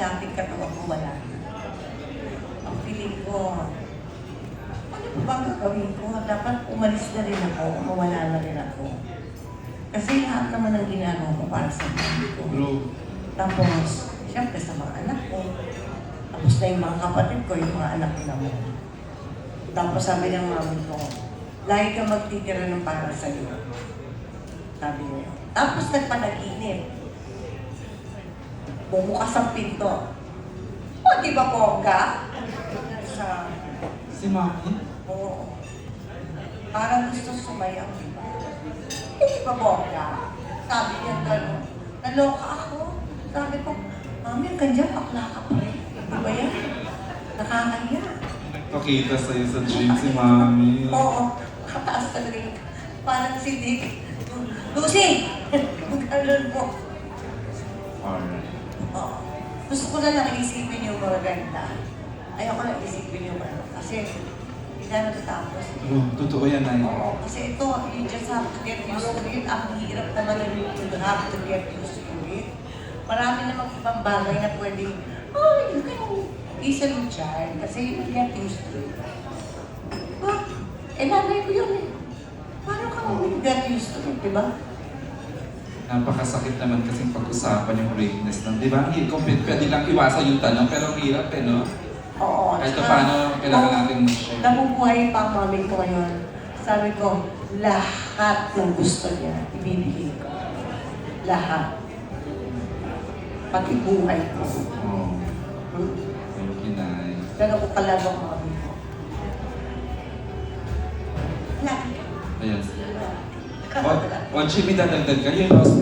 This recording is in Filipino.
dating katawan ko wala na. Ang feeling ko, ano pa bang gagawin ko? Dapat umalis na rin ako, mawala na rin ako. Kasi lahat naman ang ginagawa ko para sa baby ko. Tapos, siyempre sa mga anak ko. Tapos na yung mga kapatid ko, yung mga anak ko naman. Tapos sabi ng mami ko, lagi ka magtitira ng para sa iyo. Sabi niya. Tapos nagpanaginip. Bumukas ang pinto. O, di ba bongga? Sa, Si Mami? oo. Parang gusto sumayaw, di ba? Hindi ba bongga? Sabi niya gano'n. Naloka ako. Sabi ko, Mami, dyan, bakla ka pa rin. Di ba yan? Nakakahiya. Pakita sa'yo sa dream si Mami. Oo, kataas talaga yung parang si Dick. Lucy! Ganun mo. Alright. Oo. Gusto ko na lang isipin yung mga ganda. Ayoko lang isipin yung ano. Kasi, hindi na natatapos. True. Totoo yan, Nay. Oo, kasi ito, you just have to get used to it. Ang hirap naman na you have to get used to it. Marami namang ibang bagay na pwedeng, oh, you can easily child kasi you get used to it. Ah, eh, nanay ko yun eh. Paano ka mag-get used to it, di ba? Napakasakit naman kasing pag-usapan yung greatness ng, di ba? Kung pwede lang iwasan yung tanong, pero ang hirap eh, no? Oo. Kahit pa paano, kailangan natin mag-share. Nabubuhay pa ang mami ko ngayon. Sabi ko, lahat ng gusto niya, ibibigay ko. Lahat. Pati buhay ko. Oh, Hmm? thank you, Nay. Pero ko talaga ang mami ko. Lagi. Ayan. O, o Jimmy, dadagdag ka. Yun,